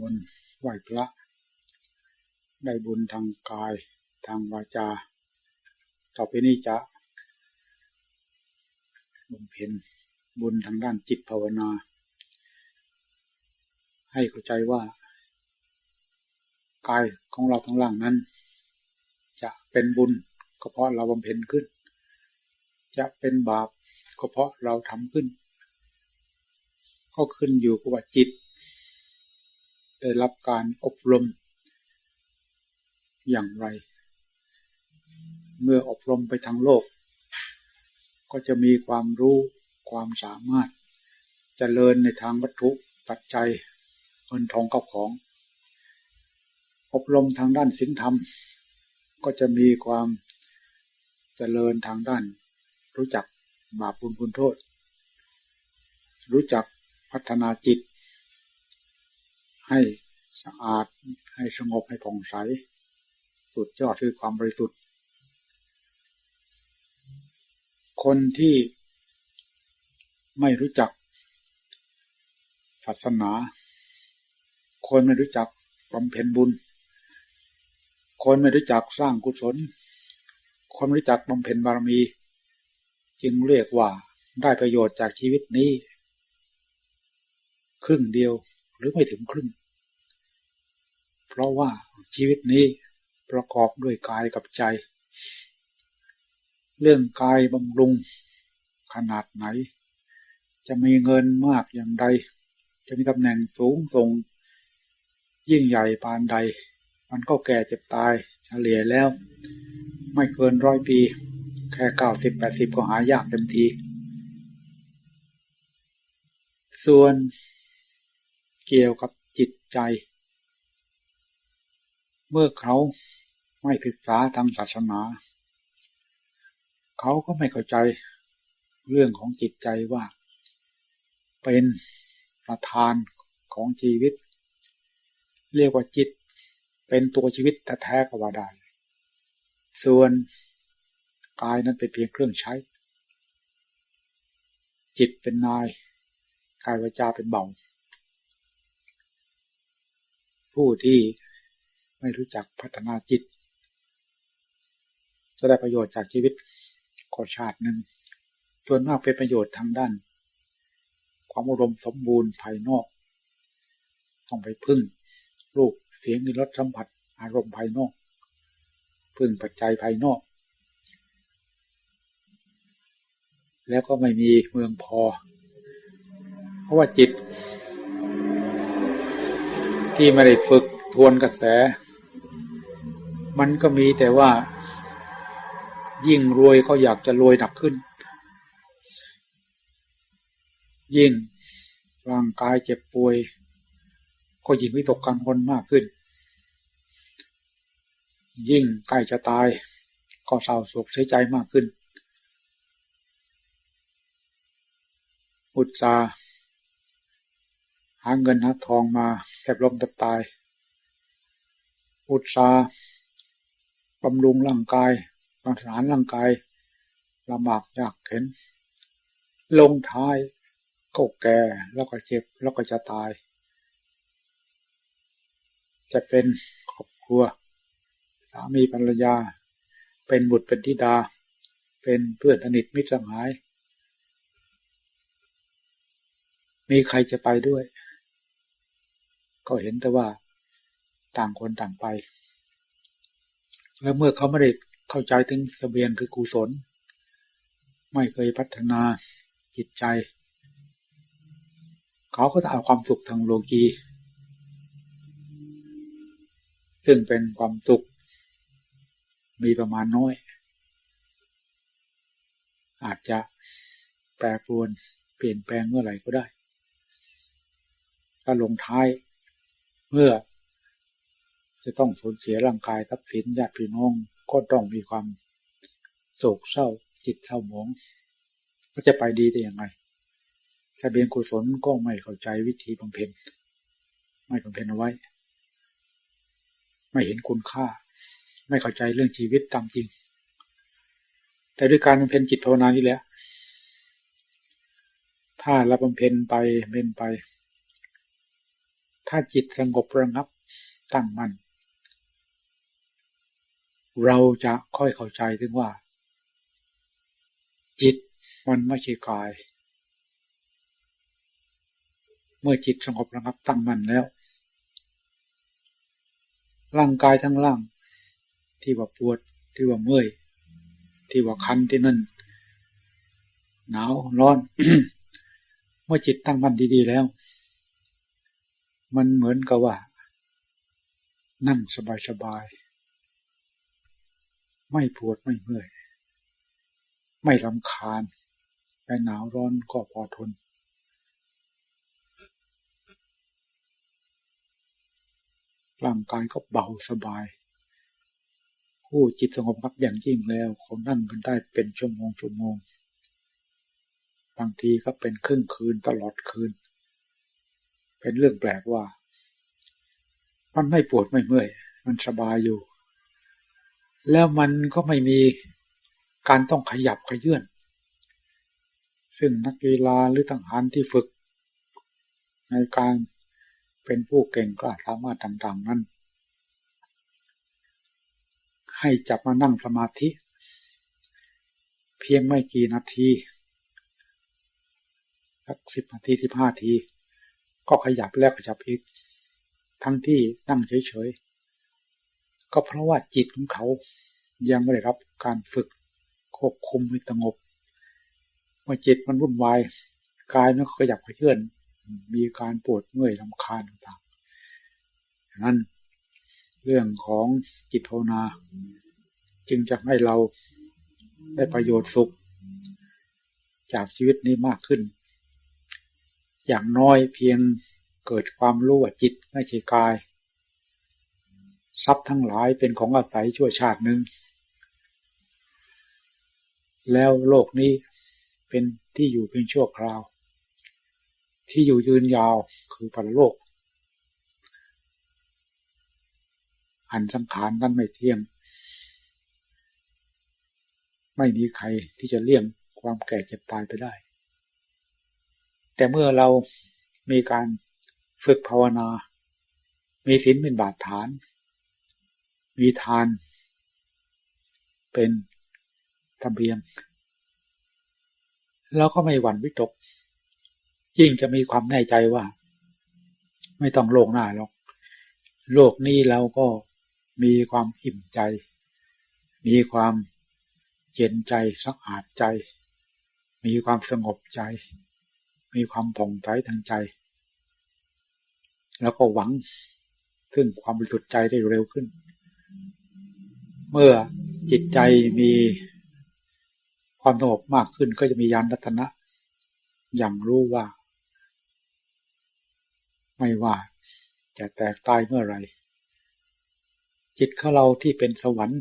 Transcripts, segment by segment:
บนไหวพระ ได้บุญทางกายทางวาจา ต่อไปนี้จะบำเพ็ญบุญทางด้านจิตภาวนา ให้เข้าใจว่ากายของเราทั้งล่างนั้น จะเป็นบุญก็เพราะเราบำเพ็ญขึ้น จะเป็นบาปก็เพราะเราทำขึ้น ก็ขึ้นอยู่กับว่าจิต ได้รับการอบรม อย่างไร เมื่ออบรมไปทางโลก ก็จะมีความรู้ความสามารถจเจริญในทางวัตถุปัจจัยเงินทองกับของ อบรมทางด้านศีลธรรม ก็จะมีความเจริญทางด้าน รู้จักบาปบุญคุณโทษ รู้จักพัฒนาจิต ให้สะอาดให้สงบให้ผ่องใส สุดยอดคือความบริสุทธิ์ คนที่ไม่รู้จักศาสนา คนไม่รู้จักบำเพ็ญบุญ คนไม่รู้จักสร้างกุศล คนไม่รู้จักบำเพ็ญบารมี จึงเรียกว่าได้ประโยชน์จากชีวิตนี้ ครึ่งเดียว หรือไม่ถึงครึ่ง เพราะว่าชีวิตนี้ประกอบด้วยกายกับใจ เรื่องกายบำรุงขนาดไหน จะมีเงินมากอย่างใด จะมีตำแหน่งสูงส่ง ยิ่งใหญ่ปานใด มันก็แก่เจ็บตายเฉลี่ยแล้ว ไม่เกินร้อยปี แค่เก้าสิบแปดสิบก็หายากเต็มที ส่วน เกี่ยวกับจิตใจ เมื่อเขาไม่ศึกษาทางศาสนา เขาก็ไม่เข้าใจเรื่องของจิตใจว่า เป็นประธานของชีวิต เรียกว่าจิตเป็นตัวชีวิตแท้ๆก็ว่าได้ส่วนกายนั้นเป็นเพียงเครื่องใช้ จิตเป็นนาย กายวาจาเป็นเบา ผู้ที่ไม่รู้จักพัฒนาจิต จะได้ประโยชน์จากชีวิตก็ชาติหนึ่งส่วนมากเป็นประโยชน์ทางด้าน ความอารมณ์สมบูรณ์ภายนอก ต้องไปพึ่งรูปเสียงมีรสสัมผัสอารมณ์ภายนอก พึ่งปัจจัยภายนอก แล้วก็ไม่มีเมืองพอ เพราะว่าจิต ที่ไม่ได้ฝึกทวนกระแส มันก็มีแต่ว่า ยิ่งรวยก็อยากจะรวยหนักขึ้น ยิ่งร่างกายเจ็บป่วย ก็ยิ่งวิตกกังวลมากขึ้น ยิ่งใกล้จะตาย ก็เศร้าโศกเสียใจมากขึ้น อุตสาหาเงินหาทองมาแทบล้มแทบตาย อุตสาบำรุงร่างกายบางสารร่างกายลำบากยากเข็น ลงท้ายก็แก่แล้วก็เจ็บแล้วก็จะตาย จะเป็นครอบครัว สามีภรรยา เป็นบุตรเป็นธิดา เป็นเพื่อนสนิทมิตรสหาย มีใครจะไปด้วย ก็เห็นแต่ว่าต่างคนต่างไป แล้วเมื่อเขาไม่ได้เข้าใจถึงสเสบียงคือกุศล ไม่เคยพัฒนาจิตใจ เขาก็จะเอาความสุขทางโลกี ซึ่งเป็นความสุข มีประมาณน้อย อาจจะแปรปรวนเปลี่ยนแปลงเมื่อไหร่ก็ได้ถ้าลงท้าย เมื่อ จะต้องสูญเสียร่างกายทรัพย์สินญาติพี่น้องก็ต้องมีความโศกเศร้าจิตเศร้าหมอง ก็จะไปดีได้อย่างไรสเบียงกุศลก็ไม่เข้าใจวิธีบำเพ็ญไม่บำเพ็ญเอาไว้ ไม่เห็นคุณค่า ไม่เข้าใจเรื่องชีวิตตามจริง แต่ด้วยการบำเพ็ญจิตภาวนานี่แหละถ้าเราบำเพ็ญไปเพ็ญไป ถ้าจิตสงบระงับตั้งมัน่นเราจะค่อยเข้าใจถึงว่า จิตมันไม่ใช่กาย เมื่อจิตสงบระงับตั้งมั่นแล้ว ร่างกายทั้งร่าง ที่ว่าปวดที่ว่าเมื่อย ที่ว่าคันที่นั่นหนาวร้อน เมื่อจิตตั้งมั่นดีๆแล้ว มันเหมือนกับว่า นั่งสบายๆ ไม่ปวดไม่เมื่อย ไม่รำคาญแต่หนาวร้อนก็พอทน ร่างกายก็เบาสบาย ผู้จิตสงบรับอย่างยิ่งแล้วเขานั่งกันได้เป็นชั่วโมงชั่วโมง บางทีก็เป็นครึ่งคืนตลอดคืน เป็นเรื่องแปลกว่า มันไม่ปวดไม่เมื่อย มันสบายอยู่ แล้วมันก็ไม่มีการต้องขยับขยื่นซึ่งนักกีฬาหรือทหารที่ฝึก ในการเป็นผู้เก่งกล้าสามารถต่างๆนั้น ให้จับมานั่งสมาธิ เพียงไม่กี่นาทีสักสิบนาทีสิบห้าที ก็ขยับแล้วขยับอีก ทั้งที่นั่งเฉยๆ ก็เพราะว่าจิตของเขายังไม่ได้รับการฝึกควบคุมให้สงบ เมื่อจิตมันวุ่นวายกายมันขยับขยื่นมีการปวดเมื่อยลำคาญต่างๆดังนั้นเรื่องของจิตภาวนา จึงจะให้เราได้ประโยชน์สุข จากชีวิตนี้มากขึ้น อย่างน้อยเพียงเกิดความรู้ว่าจิตไม่ใช่กาย ทรัพย์ทั้งหลายเป็นของอาศัยชั่วชาติหนึ่ง แล้วโลกนี้เป็นที่อยู่เพียงชั่วคราว ที่อยู่ยืนยาวคือพันโลก อันสังขารนั้นไม่เที่ยง ไม่มีใครที่จะเลี่ยงความแก่เจ็บตายไปได้ แต่เมื่อเรามีการฝึกภาวนา มีศีลเป็นบาดฐาน มีทาน เป็นทะเบียนแล้วก็ไม่หวั่นวิตก ยิ่งจะมีความแน่ใจว่า ไม่ต้องโลกหน้าหรอก โลกนี้เราก็มีความอิ่มใจ มีความเย็นใจสักอาดใจ มีความสงบใจ มีความผ่องใสทางใจ แล้วก็หวังซึ่งความบริสุทธิ์ใจได้เร็วขึ้น เมื่อจิตใจมีความสงบมากขึ้นก็จะมียานรัตนะ อย่างรู้ว่า ไม่ว่าจะแตกตายเมื่อไรจิตของเราที่เป็นสวรรค์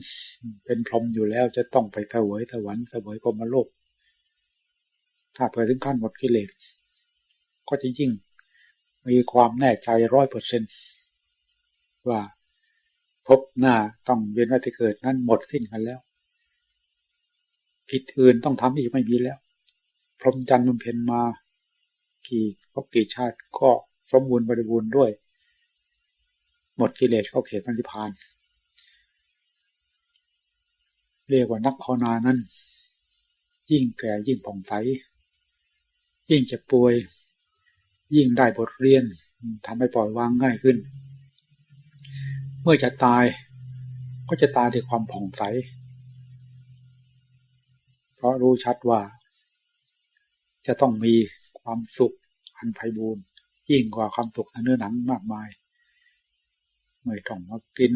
เป็นพรหมอยู่แล้วจะต้องไปเถวยสวรรค์เสวยพรหมโลก ถ้าเผื่อถึงขั้นหมดกิเลส ก็จริงมีความแน่ใจร้อยเปอร์เซนว่าพบหน้าต้องเวียนว่ายตายเกิดนั้นหมดสิ้นกันแล้วผิดอื่นต้องทำอีกไม่มีแล้ว พรหมจรรย์มันเพ็ญมา กี่ก็กี่ชาติก็สมบูรณ์บริบูรณ์ด้วย หมดกิเลสเขาเขตนิพพาน เรียกว่านักภาวนานั้น ยิ่งแก่ยิ่งผ่องใสยิ่งจะป่วย ยิ่งได้บทเรียนทำให้ปล่อยวางง่ายขึ้น เมื่อจะตายก็จะตายด้วยความผ่องใส เพราะรู้ชัดว่า จะต้องมีความสุขอันไพบูรณ์ยิ่งกว่าความสุขทางเนื้อหนังมากมาย ไม่ต้องมากิน